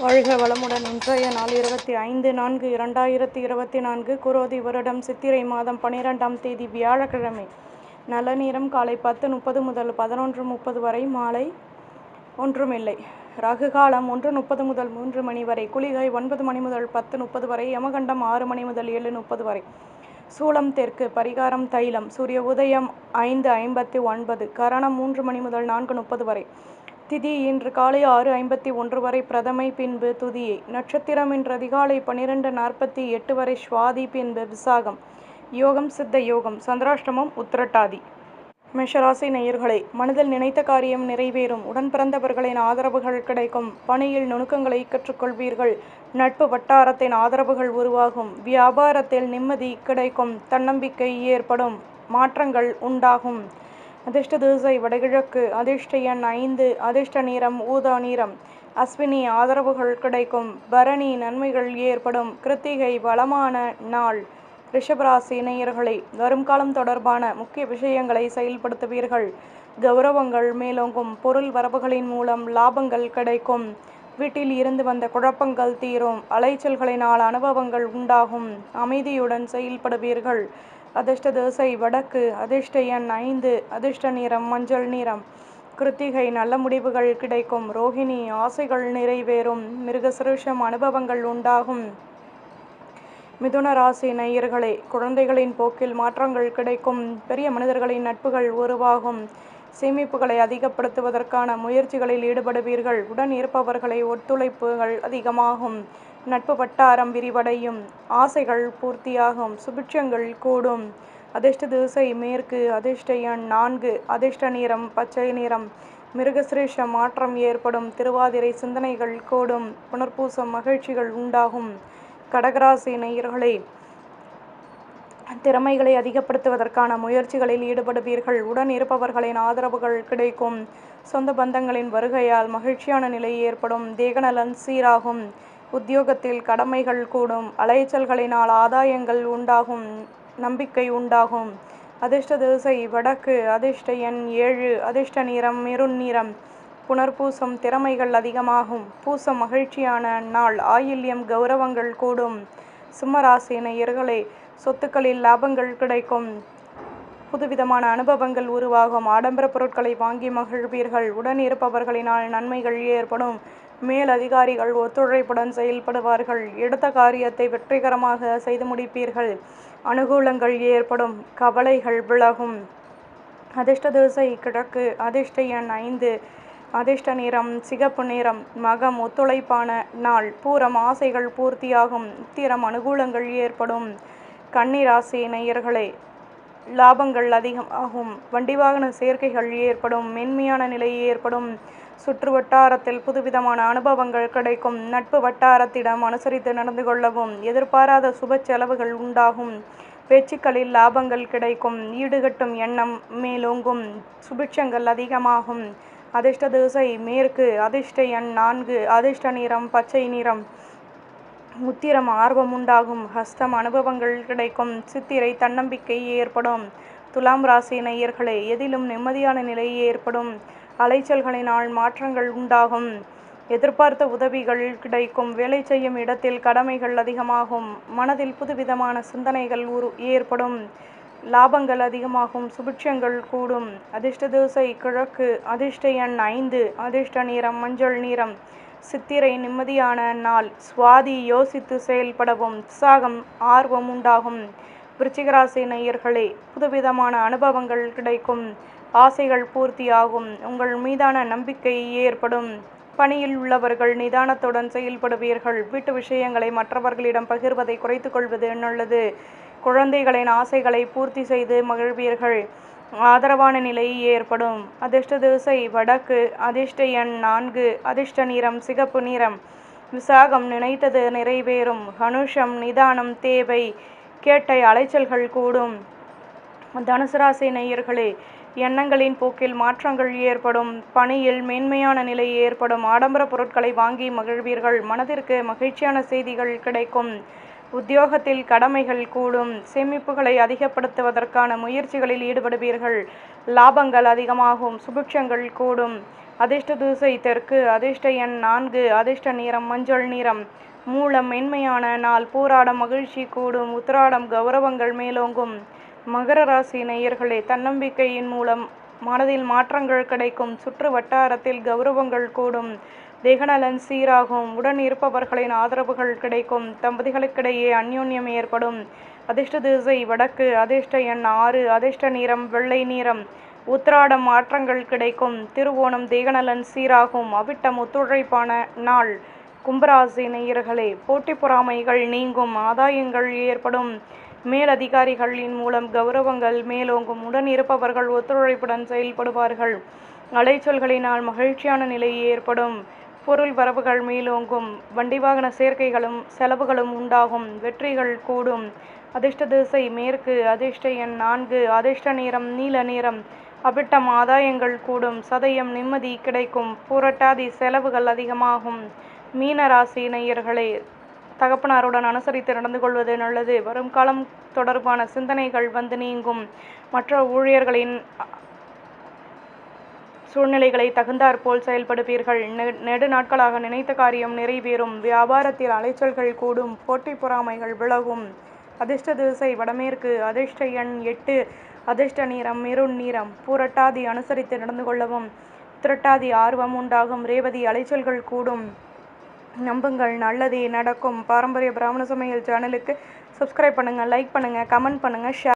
வாழ்க வளமுடன். இன்றைய நாள் இருபத்தி ஐந்து நான்கு இரண்டாயிரத்தி இருபத்தி நான்கு குரோதி வருடம் சித்திரை மாதம் பனிரெண்டாம் தேதி வியாழக்கிழமை. நல்ல நேரம் காலை பத்து முப்பது முதல் பதினொன்று முப்பது வரை மாலை ஒன்றுமில்லை. ராகு காலம் ஒன்று முப்பது முதல் மூன்று மணி வரை குளிகை ஒன்பது மணி முதல் பத்து முப்பது வரை யமகண்டம் ஆறு மணி முதல் ஏழு முப்பது வரை. சூளம் தெற்கு பரிகாரம் தைலம் சூரிய உதயம் ஐந்து ஐம்பத்தி ஒன்பது கரணம் மூன்று மணி முதல் நான்கு முப்பது வரை. திதி இன்று காலை ஆறு ஐம்பத்தி ஒன்று வரை பிரதமை பின்பு துதியை நட்சத்திரம் இன்று அதிகாலை பன்னிரெண்டு நாற்பத்தி எட்டு வரை சுவாதி பின்பு விசாகம். யோகம் சித்த யோகம். சந்திராஷ்டமம் உத்திரட்டாதி. மேஷராசி நேயர்களே மனதில் நினைத்த காரியம் நிறைவேறும். உடன் பிறந்தவர்களின் ஆதரவுகள் கிடைக்கும். பணியில் நுணுக்கங்களை கற்றுக்கொள்வீர்கள். நட்பு வட்டாரத்தின் ஆதரவுகள் உருவாகும். வியாபாரத்தில் நிம்மதி கிடைக்கும். தன்னம்பிக்கை ஏற்படும். மாற்றங்கள் உண்டாகும். அதிர்ஷ்ட திசை வடகிழக்கு அதிர்ஷ்ட எண் ஐந்து அதிர்ஷ்ட நிறம் ஊதா நிறம். அஸ்வினி ஆதரவுகள் கிடைக்கும். பரணி நன்மைகள் ஏற்படும். கிருத்திகை வளமான நாள். ரிஷபராசி நேயர்களே வரும் காலம் தொடர்பான முக்கிய விஷயங்களை செயல்படுத்துவீர்கள். கௌரவங்கள் மேலோங்கும். பொருள் வரவுகளின் மூலம் லாபங்கள் கிடைக்கும். வீட்டில் இருந்து வந்த குழப்பங்கள் தீரும். அலைச்சல்களினால் அனுபவங்கள் உண்டாகும். அமைதியுடன் செயல்படுவீர்கள். அதிர்ஷ்ட திசை வடக்கு அதிர்ஷ்ட எண் ஐந்து அதிர்ஷ்ட நிறம் மஞ்சள் நிறம். கிருத்திகை நல்ல முடிவுகள் கிடைக்கும். ரோஹிணி ஆசைகள் நிறைவேறும். மிருகசிருஷம் அனுபவங்கள் உண்டாகும். மிதுன ராசி நேயர்களே குழந்தைகளின் போக்கில் மாற்றங்கள் கிடைக்கும். பெரிய மனிதர்களின் நட்புகள் உருவாகும். சேமிப்புகளை அதிகப்படுத்துவதற்கான முயற்சிகளில் ஈடுபடுவீர்கள். உடன் இருப்பவர்களை ஒத்துழைப்புகள் அதிகமாகும். நட்பு வட்டாரம் விரிவடையும். ஆசைகள் பூர்த்தியாகும். சுபிட்சங்கள் கூடும். அதிர்ஷ்ட திசை மேற்கு அதிர்ஷ்ட எண் நான்கு அதிர்ஷ்ட நிறம் பச்சை நிறம். மிருகசிரேஷ மாற்றம் ஏற்படும். திருவாதிரை சிந்தனைகள் கூடும். புனர்பூசம் மகிழ்ச்சிகள் உண்டாகும். கடகராசி நேயர்களே திறமைகளை அதிகப்படுத்துவதற்கான முயற்சிகளில் ஈடுபடுவீர்கள். உடன் இருப்பவர்களின் ஆதரவுகள் கிடைக்கும். சொந்த பந்தங்களின் வருகையால் மகிழ்ச்சியான நிலை ஏற்படும். தேகநலன் சீராகும். உத்தியோகத்தில் கடமைகள் கூடும். அலைச்சல்களினால் ஆதாயங்கள் உண்டாகும். நம்பிக்கை உண்டாகும். அதிர்ஷ்ட திசை வடக்கு அதிர்ஷ்ட எண் ஏழு அதிர்ஷ்ட நிறம் மெருண் நிறம் புனர்பூசம் திறமைகள் அதிகமாகும். பூசம் மகிழ்ச்சியான நாள். ஆயில்யம் கௌரவங்கள் கூடும். சிம்மராசி நேயர்களே சொத்துக்களில் லாபங்கள் கிடைக்கும். புதுவிதமான அனுபவங்கள் உருவாகும். ஆடம்பர பொருட்களை வாங்கி மகிழ்வீர்கள். உடன் இருப்பவர்களினால் நன்மைகள் ஏற்படும். மேல் அதிகாரிகள் ஒத்துழைப்புடன் செயல்படுவார்கள். எடுத்த காரியத்தை வெற்றிகரமாக செய்து முடிப்பீர்கள். அனுகூலங்கள் ஏற்படும். கவலைகள் விலகும். அதிர்ஷ்ட திசை கிழக்கு. அதிர்ஷ்ட எண் ஐந்து. அதிர்ஷ்ட நிறம் சிகப்பு நிறம். மகம் ஒத்துழைப்பான நாள். பூரம் ஆசைகள் பூர்த்தியாகும். உத்திரம் அனுகூலங்கள் ஏற்படும். கன்னிராசி நேயர்களே லாபங்கள் அதிகமாகும். வண்டி வாகன சேர்க்கைகள் ஏற்படும். மென்மையான நிலை ஏற்படும். சுற்று வட்டாரத்தில் புதுவிதமான அனுபவங்கள் கிடைக்கும். நட்பு வட்டாரத்திடம் அனுசரித்து நடந்து கொள்ளவும் எதிர்பாராத சுப செலவுகள் உண்டாகும். பேச்சுக்களில் லாபங்கள் கிடைக்கும். ஈடுகட்டும் எண்ணம் மேலோங்கும். சுபிட்சங்கள் அதிகமாகும். அதிர்ஷ்ட திசை மேற்கு. அதிர்ஷ்ட எண் நான்கு. அதிர்ஷ்ட நிறம் பச்சை நிறம். உத்திரம் ஆர்வம் உண்டாகும். ஹஸ்தம் அனுபவங்கள் கிடைக்கும். சித்திரை தன்னம்பிக்கை ஏற்படும். துலாம் ராசி நேயர்களே எதிலும் நிம்மதியான நிலை ஏற்படும். அலைச்சல்களினால் மாற்றங்கள் உண்டாகும். எதிர்பார்த்த உதவிகள் கிடைக்கும். வேலை செய்யும் இடத்தில் கடமைகள் அதிகமாகும். மனதில் புதுவிதமான சிந்தனைகள் உரு ஏற்படும். லாபங்கள் அதிகமாகும். சுபிட்சங்கள் கூடும். அதிர்ஷ்ட தோசை கிழக்கு அதிர்ஷ்ட எண் ஐந்து அதிர்ஷ்ட நிறம் மஞ்சள் நிறம். சித்திரை நிம்மதியான நாள். சுவாதி யோசித்து செயல்படவும் உற்சாகம் ஆர்வம் உண்டாகும். விருச்சிகராசி நேயர்களே புதுவிதமான அனுபவங்கள் கிடைக்கும். ஆசைகள் பூர்த்தியாகும். உங்கள் மீதான நம்பிக்கை ஏற்படும். பணியில் உள்ளவர்கள் நிதானத்துடன் செயல்படுவீர்கள். வீட்டு விஷயங்களை மற்றவர்களிடம் பகிர்வதை குறைத்து கொள்வது நல்லது. குழந்தைகளின் ஆசைகளை பூர்த்தி செய்து மகிழ்வீர்கள். ஆதரவான நிலை ஏற்படும். அதிர்ஷ்ட திசை வடக்கு அதிர்ஷ்ட எண் நான்கு அதிர்ஷ்ட நிறம் சிகப்பு நிறம். விசாகம் நினைத்தது நிறைவேறும். கனுஷம் நிதானம் தேவை. கேட்டை அலைச்சல்கள் கூடும். தனுசு ராசி நேயர்களே எண்ணங்களின் போக்கில் மாற்றங்கள் ஏற்படும். பணியில் மேன்மையான நிலை ஏற்படும். ஆடம்பர பொருட்களை வாங்கி மகிழ்வீர்கள். மனதிற்கு மகிழ்ச்சியான செய்திகள் கிடைக்கும். உத்தியோகத்தில் கடமைகள் கூடும் சேமிப்புகளை அதிகப்படுத்துவதற்கான முயற்சிகளில் ஈடுபடுவீர்கள். லாபங்கள் அதிகமாகும் சுபிக்ஷங்கள் கூடும். அதிர்ஷ்ட தூசை தெற்கு அதிர்ஷ்ட எண் நான்கு அதிர்ஷ்ட நிறம் மஞ்சள் நிறம். மூலம் மென்மையான நாள் பூராடம் மகிழ்ச்சி கூடும் உத்திராடம் கௌரவங்கள் மேலோங்கும். மகர ராசி நேயர்களே தன்னம்பிக்கையின் மூலம் மனதில் மாற்றங்கள் கிடைக்கும் சுற்று வட்டாரத்தில் கௌரவங்கள் கூடும். தேகநலன் சீராகும். உடன் இருப்பவர்களின் ஆதரவுகள் கிடைக்கும். தம்பதிகளுக்கிடையே அந்யோன்யம் ஏற்படும். அதிர்ஷ்ட திசை வடக்கு அதிர்ஷ்ட எண் ஆறு அதிர்ஷ்ட நிறம் வெள்ளை நிறம். உத்திராடம் மாற்றங்கள் கிடைக்கும். திருவோணம் தேகநலன் சீராகும். அவிட்டம் ஒத்துழைப்பான நாள். கும்பராசி நேயர்களே போட்டி பொறாமைகள் நீங்கும். ஆதாயங்கள் ஏற்படும். மேலதிகாரிகளின் மூலம் கௌரவங்கள் மேலோங்கும். உடன் இருப்பவர்கள் ஒத்துழைப்புடன் செயல்படுவார்கள். அலைச்சொல்களினால் மகிழ்ச்சியான நிலை ஏற்படும். பொருள் வரவுகள் மேலோங்கும். வண்டி வாகன சேர்க்கைகளும் செலவுகளும் உண்டாகும். வெற்றிகள் கூடும். அதிர்ஷ்ட திசை மேற்கு அதிர்ஷ்ட எண் நான்கு அதிர்ஷ்ட நேரம் நீல நேரம். அபிட்டம் ஆதாயங்கள் கூடும். சதயம் நிம்மதி கிடைக்கும். புரட்டாதி செலவுகள் அதிகமாகும். மீன ராசி நேயர்களே தகப்பனாருடன் அனுசரித்து நடந்து கொள்வது நல்லது. வரும் காலம் தொடர்பான சிந்தனைகள் வந்து நீங்கும். மற்ற ஊழியர்களின் சூழ்நிலைகளை தகுந்தாற்போல் செயல்படுவீர்கள். நெ- நெடு நாட்களாக நினைத்த காரியம் நிறைவேறும். வியாபாரத்தில் அலைச்சல்கள் கூடும். போட்டி பொறாமைகள் விலகும். அதிர்ஷ்ட திசை வடமேற்கு அதிர்ஷ்ட எண் எட்டு அதிர்ஷ்ட நீரம் மெருண் நீரம் பூரட்டாதி அனுசரித்து நடந்து கொள்ளவும் திரட்டாதி ஆர்வம் உண்டாகும். ரேவதி அலைச்சல்கள் கூடும். நம்புங்கள். நல்லதே நடக்கும். பாரம்பரிய பிராமண சமையல் சேனலுக்கு சப்ஸ்கிரைப் பண்ணுங்கள் லைக் பண்ணுங்கள் கமெண்ட் பண்ணுங்கள் ஷேர்